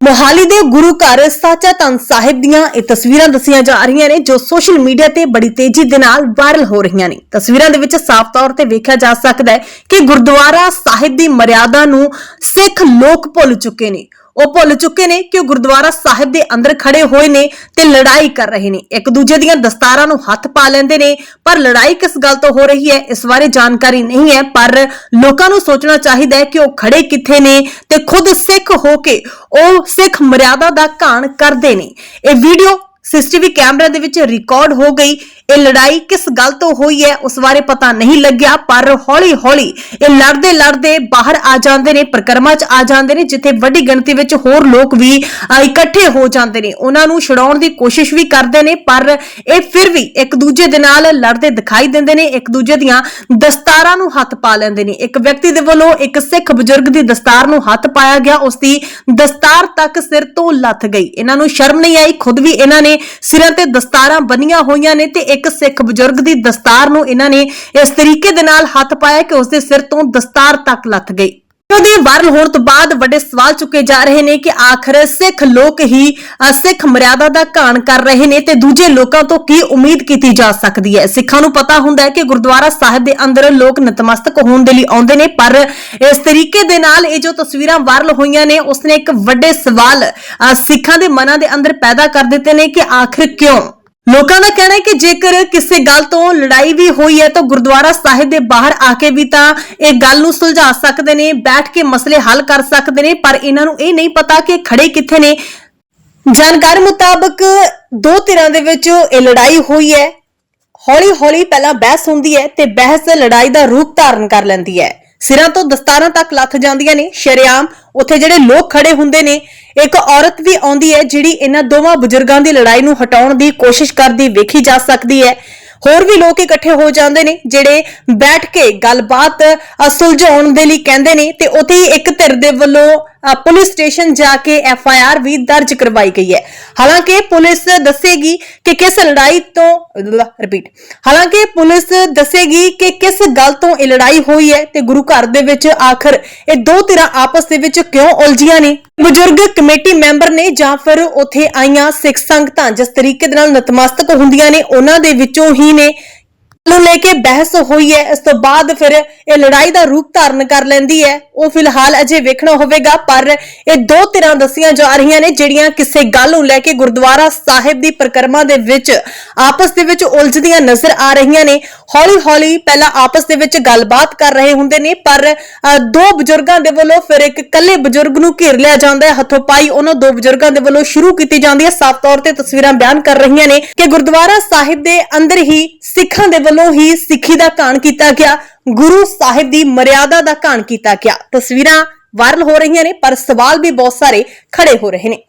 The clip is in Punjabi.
ਮੋਹਾਲੀ ਦੇ ਗੁਰੂ ਘਰ ਸਾਚਾ ਧੰਨ ਸਾਹਿਬ ਦੀਆਂ ਇਹ ਤਸਵੀਰਾਂ ਦੱਸੀਆਂ ਜਾ ਰਹੀਆਂ ਨੇ, ਜੋ ਸੋਸ਼ਲ ਮੀਡੀਆ ਤੇ ਬੜੀ ਤੇਜ਼ੀ ਦੇ ਨਾਲ ਵਾਇਰਲ ਹੋ ਰਹੀਆਂ ਨੇ। ਤਸਵੀਰਾਂ ਦੇ ਵਿੱਚ ਸਾਫ਼ ਤੌਰ ਤੇ ਵੇਖਿਆ ਜਾ ਸਕਦਾ ਹੈ ਕਿ ਗੁਰਦੁਆਰਾ ਸਾਹਿਬ ਦੀ ਮਰਿਆਦਾ ਨੂੰ ਸਿੱਖ ਲੋਕ ਭੁੱਲ ਚੁੱਕੇ ਨੇ। ਉਹ ਭੁੱਲ ਚੁੱਕੇ ਨੇ ਕਿ ਉਹ ਗੁਰਦੁਆਰਾ ਸਾਹਿਬ ਦੇ ਅੰਦਰ ਖੜੇ ਹੋਏ ਨੇ ਤੇ ਲੜਾਈ ਕਰ ਰਹੇ ਨੇ। ਇੱਕ ਦੂਜੇ ਦੀਆਂ ਦਸਤਾਰਾਂ ਨੂੰ ਹੱਥ ਪਾ ਲੈਂਦੇ ਨੇ, ਪਰ ਲੜਾਈ ਕਿਸ ਗੱਲ ਤੋਂ ਹੋ ਰਹੀ ਹੈ, ਇਸ ਬਾਰੇ ਜਾਣਕਾਰੀ ਨਹੀਂ ਹੈ, ਪਰ ਲੋਕਾਂ ਨੂੰ ਸੋਚਣਾ ਚਾਹੀਦਾ ਹੈ ਕਿ ਉਹ ਖੜੇ ਕਿੱਥੇ ਨੇ ਤੇ ਖੁਦ ਸਿੱਖ ਹੋ ਕੇ ਉਹ ਸਿੱਖ ਮਰਿਆਦਾ ਦਾ ਘਾਣ ਕਰਦੇ ਨੇ। ਇਹ ਵੀਡੀਓ ਸੀਸੀਟੀਵੀ ਕੈਮਰਾ ਦੇ ਵਿੱਚ ਰਿਕਾਰਡ ਹੋ ਗਈ। ਇਹ ਲੜਾਈ ਕਿਸ ਗੱਲ ਤੋਂ ਹੋਈ ਹੈ, ਉਸ ਬਾਰੇ ਪਤਾ ਨਹੀਂ ਲੱਗਿਆ, ਪਰ ਹੌਲੀ-ਹੌਲੀ ਇਹ ਲੜਦੇ ਲੜਦੇ ਬਾਹਰ ਆ ਜਾਂਦੇ ਨੇ, ਪ੍ਰਕਰਮਾ 'ਚ ਆ ਜਾਂਦੇ ਨੇ, ਜਿੱਥੇ ਵੱਡੀ ਗਿਣਤੀ ਵਿੱਚ ਹੋਰ ਲੋਕ ਵੀ ਇਕੱਠੇ ਹੋ ਜਾਂਦੇ ਨੇ। ਉਹਨਾਂ ਨੂੰ ਛਡਾਉਣ ਦੀ ਕੋਸ਼ਿਸ਼ ਵੀ ਕਰਦੇ ਨੇ, ਪਰ ਇਹ ਫਿਰ ਵੀ ਇੱਕ ਦੂਜੇ ਦੇ ਨਾਲ ਲੜਦੇ ਦਿਖਾਈ ਦਿੰਦੇ ਨੇ, ਇੱਕ ਦੂਜੇ ਦੀਆਂ ਦਸਤਾਰਾਂ ਨੂੰ ਹੱਥ ਪਾ ਲੈਂਦੇ ਨੇ। ਇੱਕ ਵਿਅਕਤੀ ਦੇ ਵੱਲੋਂ ਇੱਕ ਸਿੱਖ ਬਜ਼ੁਰਗ ਦੀ ਦਸਤਾਰ ਨੂੰ ਹੱਥ ਪਾਇਆ ਗਿਆ, ਉਸ ਦੀ ਦਸਤਾਰ ਤੱਕ ਸਿਰ ਤੋਂ ਲੱਥ ਗਈ। ਇਹਨਾਂ ਨੂੰ ਸ਼ਰਮ ਨਹੀਂ ਆਈ, ਖੁਦ ਵੀ ਇਹਨਾਂ ਨੇ ਸਿਰਾਂ ਤੇ ਦਸਤਾਰਾਂ ਬੰਨੀਆਂ ਹੋਈਆਂ ਨੇ ਤੇ ਇੱਕ ਸਿੱਖ ਬਜ਼ੁਰਗ ਦੀ ਦਸਤਾਰ ਨੂੰ ਇਹਨਾਂ ਨੇ ਇਸ ਤਰੀਕੇ ਦੇ ਨਾਲ ਹੱਥ ਪਾਇਆ ਕਿ ਉਸ ਦੇ ਸਿਰ ਤੋਂ ਦਸਤਾਰ ਤੱਕ ਲੱਥ ਗਈ। ਉਹਦੇ ਵਾਇਰਲ ਹੋਣ ਤੋਂ ਬਾਅਦ ਵੱਡੇ ਸਵਾਲ ਚੁੱਕੇ ਜਾ ਰਹੇ ਨੇ ਕਿ ਆਖਰ ਸਿੱਖ ਲੋਕ ਹੀ ਅ, ਸਿੱਖ ਮਰਿਆਦਾ ਦਾ ਘਾਣ ਕਰ ਰਹੇ ਨੇ ਤੇ ਦੂਜੇ ਲੋਕਾਂ ਤੋਂ ਕੀ ਉਮੀਦ ਕੀਤੀ ਜਾ ਸਕਦੀ ਹੈ? ਸਿੱਖਾਂ ਨੂੰ ਪਤਾ ਹੁੰਦਾ ਹੈ ਕਿ ਗੁਰਦੁਆਰਾ ਸਾਹਿਬ ਦੇ ਅੰਦਰ ਲੋਕ ਨਤਮਸਤਕ ਹੋਣ ਦੇ ਲਈ ਆਉਂਦੇ ਨੇ ਪਰ ਇਸ ਤਰੀਕੇ ਦੇ ਨਾਲ ਇਹ ਜੋ ਤਸਵੀਰਾਂ ਵਾਇਰਲ ਹੋਈਆਂ ਨੇ ਉਸਨੇ ਇੱਕ ਵੱਡੇ ਸਵਾਲ ਅ, ਸਿੱਖਾਂ ਦੇ ਮਨਾਂ ਦੇ ਅੰਦਰ ਪੈਦਾ ਕਰ ਦਿੱਤੇ ਨੇ ਕਿ ਆਖਰ ਕਿਉਂ? ਲੋਕਾਂ ਦਾ ਕਹਿਣਾ ਹੈ ਕਿ ਜੇਕਰ ਕਿਸੇ ਗੱਲ ਤੋਂ ਲੜਾਈ ਵੀ ਹੋਈ ਹੈ ਤਾਂ ਗੁਰਦੁਆਰਾ ਸਾਹਿਬ ਦੇ ਬਾਹਰ ਆ ਕੇ ਵੀ ਤਾਂ ਇਹ ਗੱਲ ਨੂੰ ਸੁਲਝਾ ਸਕਦੇ ਨੇ, ਬੈਠ ਕੇ ਮਸਲੇ ਹੱਲ ਕਰ ਸਕਦੇ ਨੇ, ਪਰ ਇਹਨਾਂ ਨੂੰ ਇਹ ਨਹੀਂ ਪਤਾ ਕਿ ਖੜੇ ਕਿੱਥੇ ਨੇ। ਜਾਣਕਾਰੀ ਮੁਤਾਬਕ ਦੋ ਧਿਰਾਂ ਦੇ ਵਿੱਚ ਇਹ ਲੜਾਈ ਹੋਈ ਹੈ। ਹੌਲੀ ਹੌਲੀ ਪਹਿਲਾਂ ਬਹਿਸ ਹੁੰਦੀ ਹੈ ਤੇ ਬਹਿਸ ਲੜਾਈ ਦਾ ਰੂਪ ਧਾਰਨ ਕਰ ਲੈਂਦੀ ਹੈ। ਸਿਰਾਂ ਤੋਂ ਦਸਤਾਰਾਂ ਤੱਕ ਲੱਥ ਜਾਂਦੀਆਂ ਨੇ ਸ਼ਰੇਆਮ ਉੱਥੇ ਜਿਹੜੇ ਲੋਕ ਖੜੇ ਹੁੰਦੇ ਨੇ ਇੱਕ ਔਰਤ ਵੀ ਆਉਂਦੀ ਹੈ ਜਿਹੜੀ ਇਹਨਾਂ ਦੋਵਾਂ ਬਜ਼ੁਰਗਾਂ ਦੀ ਲੜਾਈ ਨੂੰ ਹਟਾਉਣ ਦੀ ਕੋਸ਼ਿਸ਼ ਕਰਦੀ ਵੇਖੀ ਜਾ ਸਕਦੀ ਹੈ। ਹੋਰ ਵੀ ਲੋਕ ਇਕੱਠੇ ਹੋ ਜਾਂਦੇ ਨੇ ਜਿਹੜੇ ਬੈਠ ਕੇ ਗੱਲਬਾਤ ਅ, ਸੁਲਝਾਉਣ ਦੇ ਲਈ ਕਹਿੰਦੇ ਨੇ ਤੇ ਉੱਥੇ ਹੀ ਇੱਕ ਧਿਰ ਦੇ ਵੱਲੋਂ ਪੁਲਿਸ ਸਟੇਸ਼ਨ ਜਾ ਕੇ ਐਫ ਆਈ ਆਰ ਵੀ ਦਰਜ ਕਰਵਾਈ ਗਈ ਹੈ। ਹਾਲਾਂਕਿ ਪੁਲਿਸ ਦੱਸੇਗੀ ਕਿ ਕਿਸ ਲੜਾਈ ਤੋਂ ਰਿਪੀਟ ਹਾਲਾਂਕਿ ਪੁਲਿਸ ਦੱਸੇਗੀ ਕਿ ਕਿਸ ਗੱਲ ਤੋਂ ਇਹ ਲੜਾਈ ਹੋਈ ਹੈ ਤੇ ਗੁਰੂ ਘਰ ਦੇ ਵਿੱਚ ਆਖਰ ਇਹ ਦੋ ਧਿਰਾਂ ਆਪਸ ਦੇ ਵਿੱਚ ਕਿਉਂ ਉਲਝੀਆਂ ਨੇ? ਬਜ਼ੁਰਗ ਕਮੇਟੀ ਮੈਂਬਰ ਨੇ ਜਾਂ ਫਿਰ ਉੱਥੇ ਆਈਆਂ ਸਿੱਖ ਸੰਗਤਾਂ ਜਿਸ ਤਰੀਕੇ ਦੇ ਨਾਲ ਨਤਮਸਤਕ ਹੁੰਦੀਆਂ ਨੇ, ਉਹਨਾਂ ਦੇ ਵਿੱਚੋਂ ਹੀ ਨੇ। ਨੂੰ ਲੈ ਕੇ ਬਹਿਸ ਹੋਈ ਹੈ। ਇਸ ਤੋਂ ਬਾਅਦ ਫਿਰ ਇਹ ਲੜਾਈ ਦਾ ਰੂਪ ਧਾਰਨ ਕਰ ਲੈਂਦੀ ਹੈ। ਉਹ ਫਿਲਹਾਲ ਅਜੇ ਵੇਖਣਾ ਹੋਵੇਗਾ, ਪਰ ਇਹ ਦੋ ਧਿਰਾਂ ਦੱਸੀਆਂ ਜਾ ਰਹੀਆਂ ਨੇ, ਜਿਹੜੀਆਂ ਕਿਸੇ ਗੱਲ ਨੂੰ ਲੈ ਕੇ ਗੁਰਦੁਆਰਾ ਸਾਹਿਬ ਦੀ ਪ੍ਰਕਰਮਾ ਦੇ ਵਿੱਚ ਆਪਸ ਦੇ ਵਿੱਚ ਉਲਝਦੀਆਂ ਨਜ਼ਰ ਆ ਰਹੀਆਂ ਨੇ। ਹੌਲੀ ਹੌਲੀ ਪਹਿਲਾਂ ਆਪਸ ਦੇ ਵਿੱਚ ਗੱਲਬਾਤ ਕਰ ਰਹੇ ਹੁੰਦੇ ਨੇ, ਪਰ ਦੋ ਬਜ਼ੁਰਗਾਂ ਦੇ ਵੱਲੋਂ ਫਿਰ ਇੱਕ ਇਕੱਲੇ ਬਜ਼ੁਰਗ ਨੂੰ ਘੇਰ ਲਿਆ ਜਾਂਦਾ ਹੈ। ਹੱਥੋਂ ਪਾਈ ਉਹਨਾਂ ਦੋ ਬਜ਼ੁਰਗਾਂ ਦੇ ਵੱਲੋਂ ਸ਼ੁਰੂ ਕੀਤੀ ਜਾਂਦੀ ਹੈ। ਸਾਫ਼ ਤੌਰ ਤੇ ਤਸਵੀਰਾਂ ਬਿਆਨ ਕਰ ਰਹੀਆਂ ਨੇ ਕਿ ਗੁਰਦੁਆਰਾ ਸਾਹਿਬ ਦੇ ਅੰਦਰ ਹੀ ਸਿੱਖਾਂ ਦੇ ਵੱਲੋਂ ਹੀ ਸਿੱਖੀ ਦਾ ਕਾਣ ਕੀਤਾ ਗਿਆ, ਗੁਰੂ ਸਾਹਿਬ ਦੀ ਮਰਿਆਦਾ ਦਾ ਕਾਣ ਕੀਤਾ ਗਿਆ। ਤਸਵੀਰਾਂ ਵਾਇਰਲ ਹੋ ਰਹੀਆਂ ਨੇ, ਪਰ ਸਵਾਲ ਵੀ ਬਹੁਤ ਸਾਰੇ ਖੜੇ ਹੋ ਰਹੇ ਨੇ।